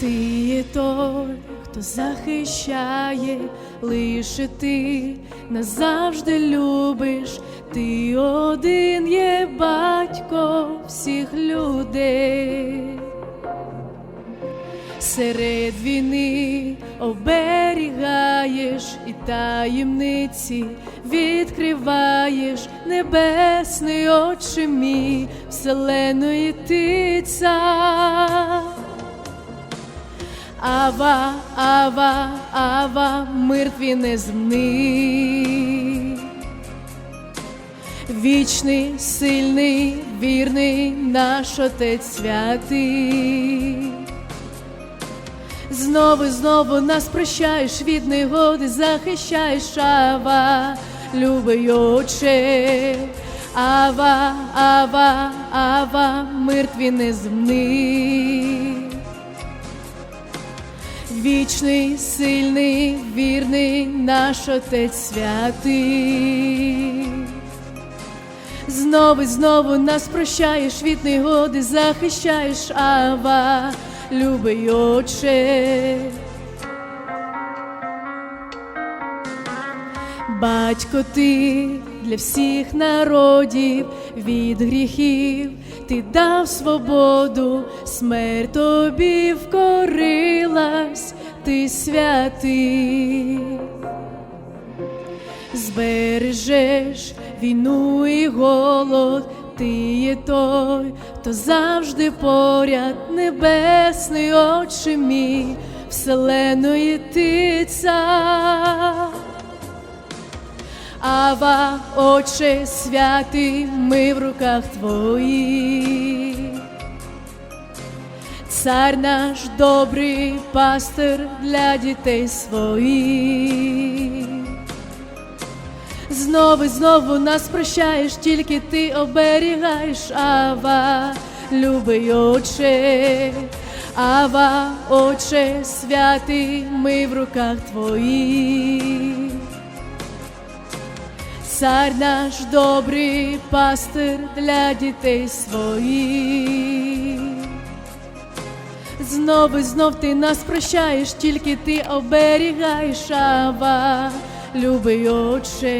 Ти є той, хто захищає, лише ти назавжди любиш, ти один є батько всіх людей. Серед війни оберігаєш і таємниці відкриваєш небесний очі мій, вселеної ти цар. Ава, ава, ава, мир твій неземний. Вічний, сильний, вірний наш Отець святий. Знову, знову нас прощаєш від негоди, захищаєш ава, любий оче, ава, ава, ава, мир твій неземний. Вічний, сильний, вірний наш Отець святий. Знову, і знову нас прощаєш від негоди, захищаєш ава, любий оче. Батько ти для всіх народів від гріхів ти дав свободу, смерть тобі вкорилась, ти святий збережеш війну і голод, ти є той, хто завжди поряд, небесний очі мій, вселеної ти цар. Ава, Отче святий, ми в руках твоїх. Цар наш добрий пастир для дітей своїх. Знову, і знову нас прощаєш, тільки ти оберігаєш, Ава, любий Отче, Ава, Отче святий, ми в руках твоїх. Цар наш добрий пастир для дітей своїх. Знов і знов ти нас прощаєш, тільки ти оберігаєш, Ава, любий Отче.